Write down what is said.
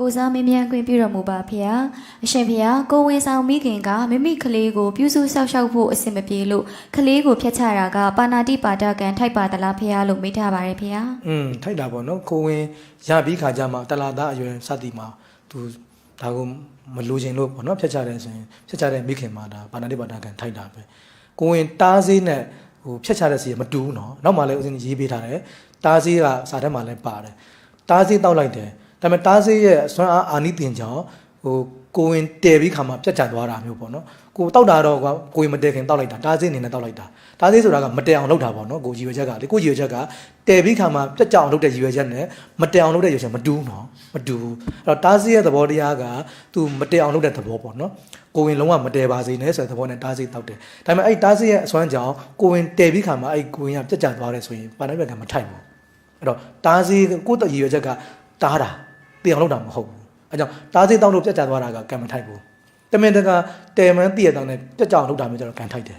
ကိုစားမင်းမြန်ခွင့်ပြုတော်မူပါဖေဟာအရှင်ဖေဟာကိုဝင်ဆောင်မိခင်ကမိမိကလေးကိုပြုစုဆောက်ရှောက်ဖို့အဆင်မပြေလို့ကလေးကိုဖျက်ချတာကပါဏာတိပါဒကံထိုက်ပါသလားဖေဟာလို့မေးထားပါတယ်ဖေဟာอืมထိုက်တာပေါ့နော်ကိုဝင်ရပြီးခါကြမှာတလာသားအရွယ်စသည်မှာသူဒါကိုမလိုချင်လို့ပေါ့နော်ဖြတ်ချတယ်ဆိုရင်ဖြတ်ချတဲ့မိခင်မှာဒါဘာနာတိပါဒကန်ထိုက်တာပဲကိုဝင်တားစေးနဲ့ဟိုဖြတ်ချတဲ့စီမတူဘူးနော်နောက်မှလည်းဦးစင်းရေးပေးထားတယ်တားစေးကစာထဲမှာလည်းပါတယ်တားစေးတောက်လိုက်တယ် ဒါပေမဲ့တားစေးရဲ့ဆွမ်းအားအာနိသင်ကြောင့်ဟိုကိုဝင်တဲပြီးခါမှာပြတ်ချသွားတာမျိုးပေါ့နော်ကိုတောက်တာတော့ကွာကိုဝင်မတဲခင်တောက်လိုက်တာတားစေးအနေနဲ့တောက်လိုက်တာတားစေးဆိုတာကမတဲအောင်လုပ်တာပေါ့နော်ကိုရည်ရွယ်ချက်ကလေကိုရည်ရွယ်ချက်ကတဲပြီးခါမှာပြတ်ကြအောင်လုပ်တဲ့ရည်ရွယ်ချက်နဲ့မတဲအောင်လုပ်တဲ့ရည်ရွယ်ချက်မတူဘူးနော်မတူဘူးအဲ့တော့တားစေးရဲ့သဘောတရားကသူမတဲအောင်လုပ်တဲ့သဘောပေါ့နော်ကိုဝင်လုံးဝမတဲပါစေနဲ့ဆိုတဲ့သဘောနဲ့တားစေးတောက်တယ်ဒါပေမဲ့အဲ့တားစေးရဲ့အစွမ်းကြောင့်ကိုဝင်တဲပြီးခါမှာအဲ့ကိုဝင်ကပြတ်ကြသွားတယ်ဆိုရင်ပါနိုင်ဘက်ကမထိုက်ဘူးအဲ့တော့တားစေးကိုယ့်တရည်ရွယ်ချက်ကတားတာ တဲအောင်လုပ်တာမဟုတ်ဘူးအဲကြောင့်တားစေးတောက်လို့ပြတ်ကြသွားတာကကံမထိုက်ဘူးတမင်တကာတဲမန်းတည့်ရတောင်းနဲ့ပြတ်ကြအောင်လုပ်တာမျိုးကျတော့ကံထိုက်တယ်